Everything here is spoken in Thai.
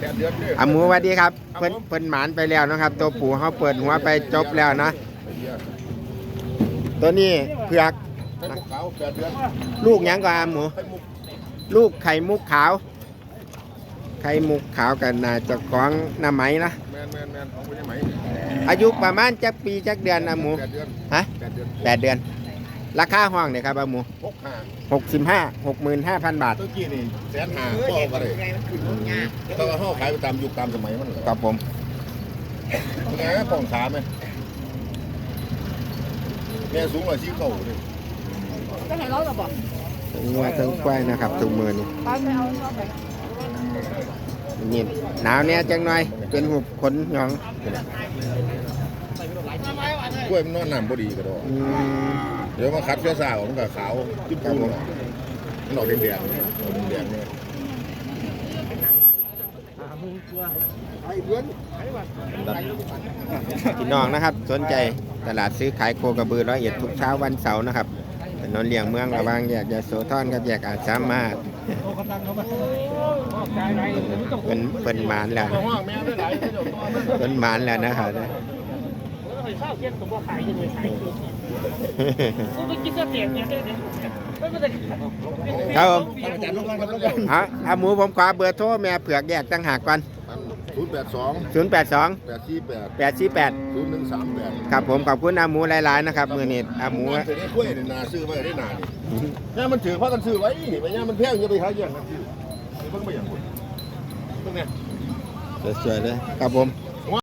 แปดเดือนเนี่ยอาหมูสวัสดีครับครับเพิ่นผม เพิ่นหมานไปแล้วนะครับ ตัวปู่เขาเปิดหัวไปจบแล้วนะ ตัวนี้เผือกไข่มุกขาวแปดเดือนลูกหยังก็อาหมูไข่มุกลูกไข่มุกขาว ไข่มุกขาวกันน่าจะของหน้าไหมนะแมนแมนแมนเอาไปได้ไหมอายุประมาณจักปีจักเดือนอาหมูแปดเดือนฮะแปดเดือนแปดเดือน ราคาห้องเนี่ยครับอาหมูหกห้าหกสิบห้าหกหมื่นห้าพันบาทตัวกี้นี่แสนห้าก็เอาไปเลยแต่ว่าเขาขายไปตามยุคตามสมัยมันเหรอกับผมไงป้องขาไหมแม่สูงกว่าชี้เข่าเลยก็ให้เราจะบอกทั้งวัวทั้งควายนะครับทุกมือนี่ป้าไปเอาชอบไปนี่หนาวเนี่ยจังหน่อย เป็นหุบขนหยองกล้วยมันนอนน้ำพอดีก็ได้อืมเดี๋ยวมาคัดเสื้อสาวมันก็ขาวจิ้มปูนมันออกแดงๆเนี่ยออกแดงๆเนี่ยพี่น้องนะครับ สนใจตลาดซื้อขายโคกระบือร้อยเอ็ดทุกเช้าวันเสาร์นะครับถนนเลี่ยงเมืองระหว่างแยกยโสธรกับแยกอาจสามารถเป็นเป็นหมานแล้วห้องแม่ได้หลายเดี๋ยวตัวมันเป็นหมานแล้วนะครับ ข้าวเที่ยงผมว่าขายยังไงขายกูไปกินกระเทียมเนี่ยได้เนี่ยไม่เป็นไรครับผมอาจารย์ลงมาแล้วกันเอาเอาหมูผมขอเบอร์โทรแม่เผือกแยกตั้งหากก่อนศูนย์แปดสอง0 8 2แปดสี่แปด8 4 8ศูนย์หนึ่งสามแปดครับผมขอบคุณอาหมูหลายๆนะครับมือนี้อาหมูมันถือได้กล้วยในนาซื้อไว้ได้นานนี่ย่ามันถือพากันซื้อไว้นี่ไปย่ามันแพงอย่าไปหาแย่งกันซื้อเพิ่งไปอย่างคนเพิ่งเนี่ยสวยๆเลยครับผม